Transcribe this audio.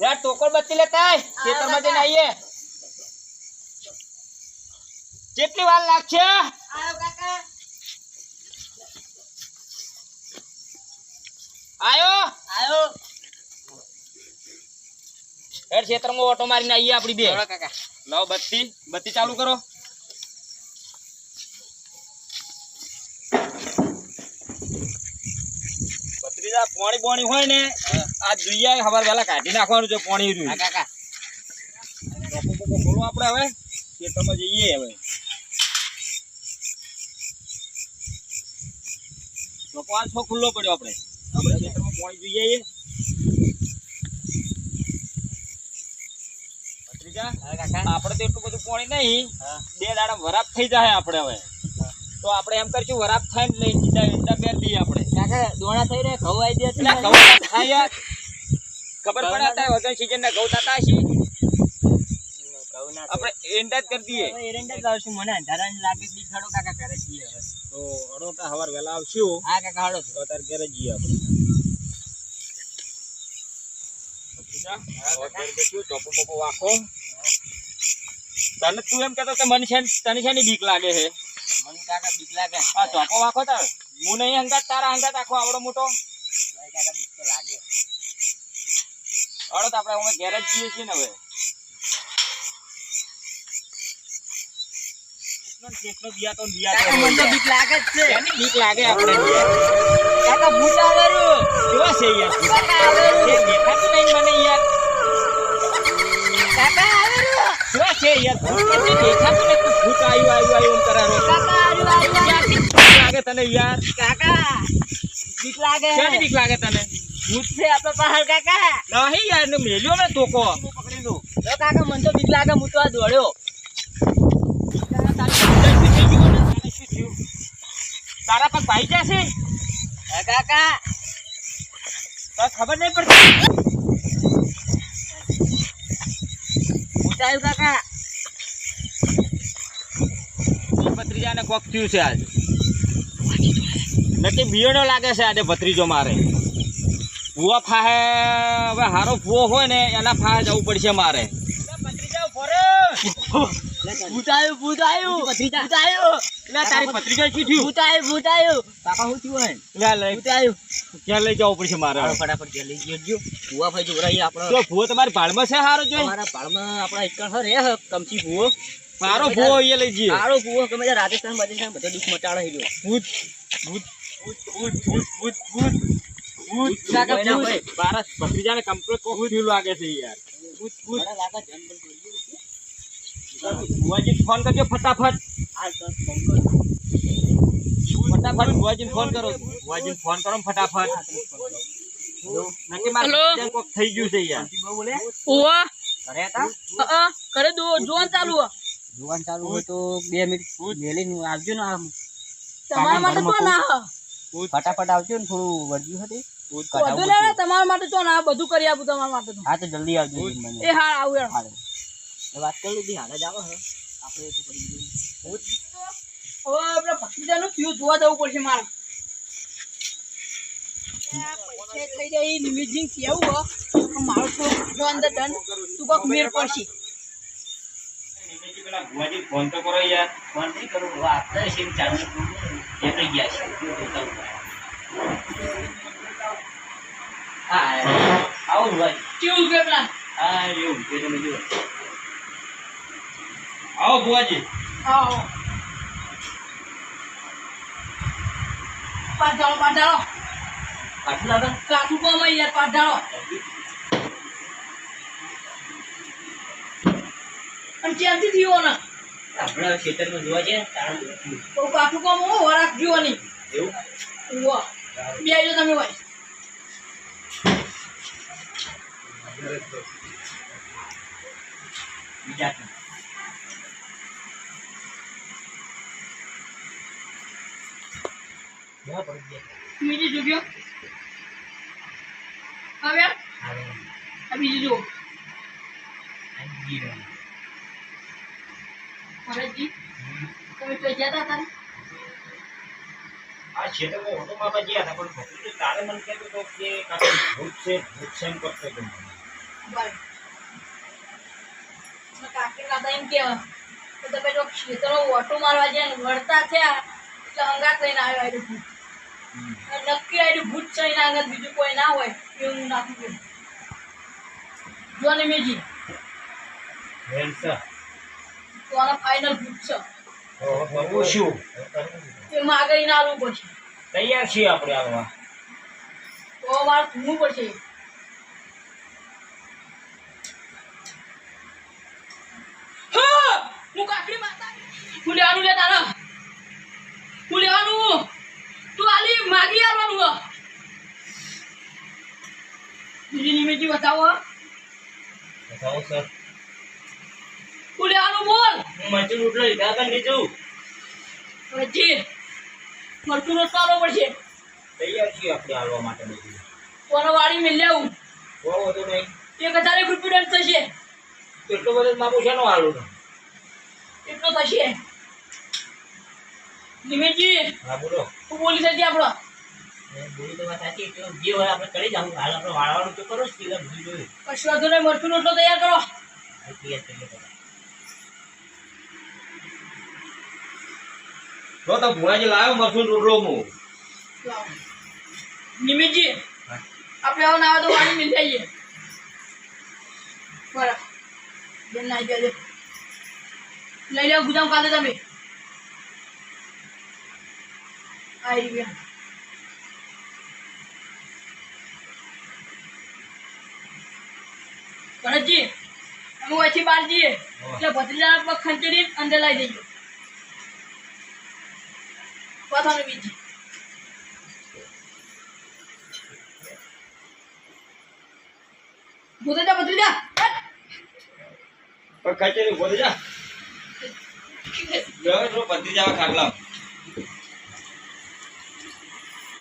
યાર ટોકર બત્તી લેતા ખેતરમાં જઈને આવીએ કેટલી વાર લાગશે? આયો? આયો હેડ ખેતરમાં ઓટો મારીને આવીએ આપડી બે. કાકા. લાવો બત્તી. બત્તી ચાલુ કરો. બત્રી પોણી બોણી હોય ને આ જોઈએ ખબર પેલા કાઢી નાખવાનું છે પાણી રહ્યું. કાકા. બોલો આપણે હવે ખેતરમાં જઈએ હવે. ટોપો આ છો ખુલ્લો પડ્યો આપણે. આપણે ખેતરમાં પાણી જોઈએ આપણે તો એટલું બધું પાણી નહીં. બે દાડા વરાપ થઈ જાય આપણે હવે. તો આપણે એમ કરશું વરાપ થાય ને લઈ સીધા ઈંડા દઈએ આપણે. કાકા દોણા થઈ રહ્યા ઘઉં આવી દે ઘઉં થાય ખબર પડે હતા વગર સીઝન ના ઘઉં તાતા ના આપણે જ કરી દઈએ. હવે જ મને અંધારાની લાગે બી ખડો કાકા ઘરે જઈએ હવે. તો હડો તો હવાર વેલા આવશું? હા કાકા હાડો તો તાર ઘરે જઈએ આપણે. તને તું એમ કેતો કે મને છે તને છે બીક લાગે છે? મને કાકા બીક લાગે. આ વાખો તાર. હું નહીં હંગાત તારા હંગાત આખો આવડો મોટો. કાકા બીક તો લાગે. હાલો તો આપણે અમે ઘેરે જ જઈએ છીએ ને હવે. તને યાર? કાકા બીક લાગે. બીક લાગે તને? ભૂત છે પહાડ કાકા. નહીં યાર ને મેલ્યો ને તોકો પકડી લો. કાકા મને તો બીક લાગે હું તો આ દોડ્યો. તારા પગ ભાઈ જશે હે કાકા. તો ખબર નહીં પડતી? ભૂત કાકા. ભત્રીજાને કોક થયું છે આજે. નથી બિયણો લાગે છે આજે ભત્રીજો મારે. ભૂવા ફાહે હવે હારો ભૂવો હોય ને એના ફાહે જવું પડશે મારે. મારો? ભૂવો એ લઈ જઈએ. મારો ભૂવો ગમે રાજસ્થાન બધે દુઃખ મટાડો ભૂત ભૂત ભૂત ભૂત ભૂત ભૂત. ભૂત ભૂત કાકા, કાકા ભૂત. ભૂત મારા ભત્રીજાને કમ્પ્લીટ કોક થયું લાગે છે યાર ભૂત ભૂત ભુવાજી ફોન કરજો ફટાફટ. ફટાફટ ભુવાજીને ફોન કરો. ભુવાજીને ફોન કરો ફટાફટ. નક્કી મારે ભત્રીજાને કોક થઈ ગયું છે યાર. ઓવા ઘરે હતા? કરે દો જોન ચાલુ હે. જોવાનું ચાલુ હોય તો બે મિનિટ મેલીને આવજો ને આમ. તમારા માટે તો ના ફટાફટ આવજો ને થોડું વધ્યું હતી વધુ ના તમારા માટે તો ના બધું કરી આપું તમારા માટે તો. હા તો જલ્દી આવજો મને એ હા આવું યાર. વાત કરી લીધી હાલે જ આવો હે આપણે તો હવે આપણે ભક્તિજાનું ફ્યુઝ જોવા જવું પડશે મારે. થઈ જાય કેવું હો મારું જો અંદર ડન તું કોક મેર પડશે ભુવાજી ફોન તો કરો યાર ફોન નહીં કરું વાત છે ચાલુ એ થઈ ગયા છે. હા આવો ભાઈ કેવું કે પ્લાન હા એવું કે તમે જુઓ આવો ભુવાજી આવો પાટાળો પાટાળો આટલું લાગે કાઠું કોમ યાર પાટાળો અને ક્યાંથી થયો ને આપણા ખેતરમાં જોવા છે તારું કાઠું કોમ હો વરાક જોવાની એવું બે જો તમે ભાઈ બીજા બીજી જુગ્યો હવે આ બીજી જુઓ ભરતજી તમે તો ગયા હતા તારે આ ક્ષેત્રમાં ઓટો મારવા ગયા હતા પણ ભત્રીજો તારે મને કહેતો હતો કે કાકા ભૂત છે ભૂત છે એમ કરતો હતો મને. ભાઈ મારા કાકી દાદા એમ કે કે તમે જો ખેતરો ઓટો મારવા જાય વળતા થયા એટલે હંગાત લઈને આવ્યો આયરું ભૂત. નક્કી આયરું ભૂત છે એના આગળ બીજું કોઈ ના હોય એવું નાખી ગયું જો ને મેજી તો આના ફાઇનલ ભૂત છે. શું એમાં આગળ એને આવવું પડશે. તૈયાર છીએ આપણે આવવા તો મારે ધૂમવું પડશે. હા! હું કાકડી માતા. હું લેવાનું લે તારા. હું લેવાનું. તું આલી માગી આવવાનું હો. બીજી નિમિત્તી બતાવો હો. બતાવો સર. હું લેવાનું બોલ. હું મજૂર ઉઠલો લીધા કર નીચું પછી મરચું નો ચાલો પડશે. તૈયાર છીએ આપણે આવવા માટે કોનો વાળી મેં લેવું? બહુ વધુ નહીં. એક હજાર એક રૂપિયા થશે. એટલો બધો બાપુ છે નો હાલું એટલો થશે? નિમિતજી હા બોલો. તું બોલી શકજે આપણો બોલી તો વાત સાચી એટલો જે હોય આપણે કરી હાલ આપણે વાળવાનું તો કરો જ સીધા જોયું કશું વાંધો નહીં મરચું રોટલો તૈયાર કરો. તૈયાર કરીએ તો. ભુવાજી લાવ્યો મરસું રોટલો હું લાવો. નિમિતજી આપણે આવો ના આવે તો વાળી મિલ જઈએ. બરાબર. બેન લઈ લેવો ગુજામ કાલે તમે આવી ગયા ભરતજી અમે ઓછી બહાર જઈએ એટલે ભત્રીજા પગ ખંચડી અંદર લઈ જઈએ কথাનું બીજી ભૂતજા ભત્રીજા પણ કચેરી બોલી જા. બધી જવા ખાગલા